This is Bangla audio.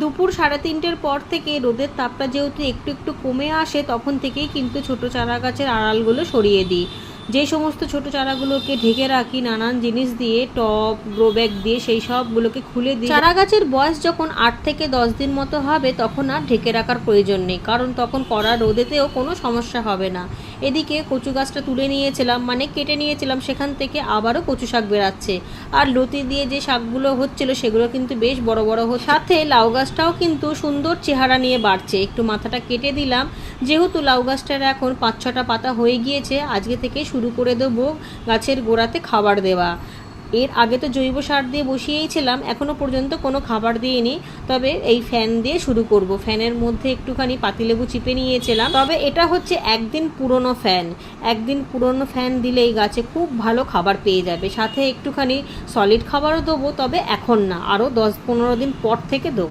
দুপুর সাড়ে তিনটের পর থেকে রোদের তাপটা যেহেতু একটু একটু কমে আসে, তখন থেকেই কিন্তু ছোট চারা গাছের আড়ালগুলো সরিয়ে দিই। যে সমস্ত ছোট চারাগুলোকে ঢেকে রাখি, নানান জিনিস দিয়ে, টব গ্রোব্যাগ দিয়ে, সেই সবগুলোকে খুলে দিই। চারা গাছের বয়স যখন আট থেকে দশ দিন মতো হবে, তখন আর ঢেকে রাখার প্রয়োজন নেই, কারণ তখন কড়া রোদেতেও কোনো সমস্যা হবে না। এদিকে কচু গাছটা তুলে নিয়েছিলাম মানে কেটে নিয়েছিলাম, সেখান থেকে আবারও কচু শাক বেরাচ্ছে। আর লতি দিয়ে যে শাকগুলো হচ্ছিল, সেগুলো কিন্তু বেশ বড় বড় হচ্ছে। সাথে লাউ গাছটাও কিন্তু সুন্দর চেহারা নিয়ে বাড়ছে। একটু মাথাটা কেটে দিলাম, যেহেতু লাউ গাছটার এখন পাঁচ ছটা পাতা হয়ে গিয়েছে, আজকে থেকে শুরু করে দেবো গাছের গোড়াতে খাবার দেওয়া। এর আগে তো জৈব সার দিয়ে বসিয়েইছিলাম এখনও পর্যন্ত কোনো খাবার দিইনি। তবে এই ফ্যান দিয়ে শুরু করব। ফ্যানের মধ্যে একটুখানি পাতিলেবু চিপে নিয়েছিলাম। তবে এটা হচ্ছে একদিন পুরনো ফ্যান। একদিন পুরনো ফ্যান দিলে এই গাছে খুব ভালো খাবার পেয়ে যাবে। সাথে একটুখানি সলিড খাবারও দেবো, তবে এখন না, আরও দশ পনেরো দিন পর থেকে দেবো।